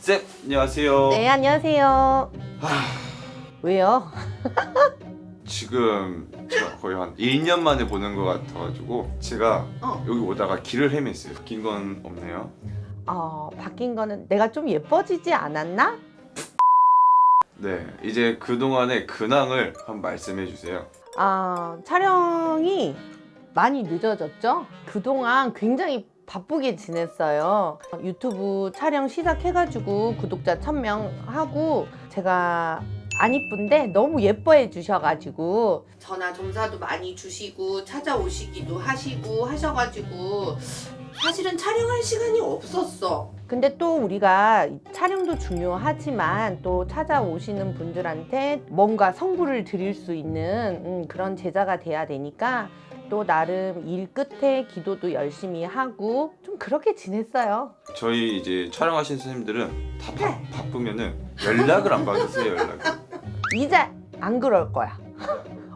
쌤 안녕하세요. 네, 안녕하세요. 왜요? 지금 제가 거의 한 1년 만에 보는 것 같아가지고 제가 어. 여기 오다가 길을 헤맸어요. 바뀐 건 없네요. 어, 바뀐 거는 내가 좀 예뻐지지 않았나? 네, 이제 그 동안의 근황을 한번 말씀해 주세요. 아, 촬영이 많이 늦어졌죠? 그동안 굉장히 바쁘게 지냈어요. 유튜브 촬영 시작해가지고 구독자 1000명 하고 제가 안 이쁜데 너무 예뻐해 주셔가지고 전화 점사도 많이 주시고 찾아오시기도 하시고 하셔가지고 사실은 촬영할 시간이 없었어. 근데 또 우리가 촬영도 중요하지만 또 찾아오시는 분들한테 뭔가 성부를 드릴 수 있는 음, 그런 제자가 돼야 되니까 또 나름 일 끝에 기도도 열심히 하고 좀 그렇게 지냈어요. 저희 이제 촬영하신 선생님들은 다 바, 바쁘면은 연락을 안 받으세요. 연락을. 이제 안 그럴 거야.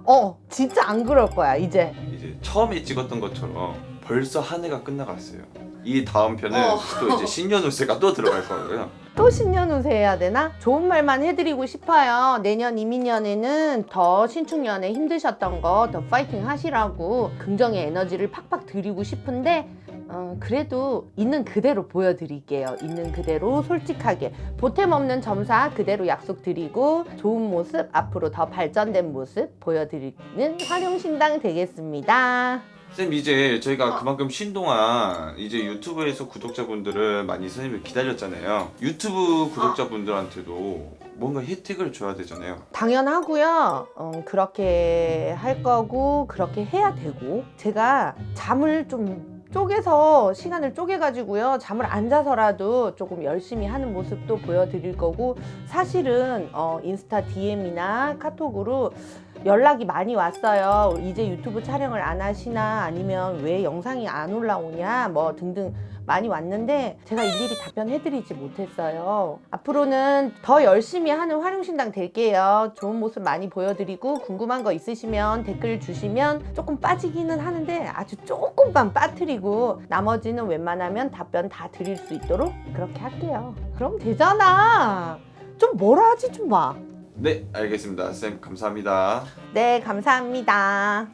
어, 진짜 안 그럴 거야, 이제. 이제 처음에 찍었던 것처럼 벌써 한 해가 끝나갔어요. 이 다음 편은 어. 또 이제 신년우세가 또 들어갈 거고요. 또 신년운세 해야 되나? 좋은 말만 해드리고 싶어요. 내년 이민년에는 더 신축년에 힘드셨던 거 더 파이팅 하시라고 긍정의 에너지를 팍팍 드리고 싶은데 어, 그래도 있는 그대로 보여드릴게요. 있는 그대로 솔직하게 보탬 없는 점사 그대로 약속드리고 좋은 모습 앞으로 더 발전된 모습 보여드리는 활용신당 되겠습니다. 쌤 이제 저희가 어. 그만큼 쉰 동안 이제 유튜브에서 구독자분들은 많이 선생님을 기다렸잖아요. 유튜브 구독자분들한테도 뭔가 혜택을 줘야 되잖아요. 당연하고요. 어, 그렇게 할 거고 그렇게 해야 되고 제가 잠을 좀 쪼개서 시간을 쪼개가지고요 잠을 안 자서라도 조금 열심히 하는 모습도 보여드릴 거고 사실은 어, 인스타 DM이나 카톡으로 연락이 많이 왔어요. 이제 유튜브 촬영을 안 하시나 아니면 왜 영상이 안 올라오냐 뭐 등등 많이 왔는데 제가 일일이 답변해드리지 못했어요. 앞으로는 더 열심히 하는 활용신당 될게요. 좋은 모습 많이 보여드리고 궁금한 거 있으시면 댓글 주시면 조금 빠지기는 하는데 아주 조금만 빠뜨리고 나머지는 웬만하면 답변 다 드릴 수 있도록 그렇게 할게요. 그럼 되잖아. 좀 뭐라 하지 좀 마. 네, 알겠습니다. 쌤 감사합니다. 네, 감사합니다.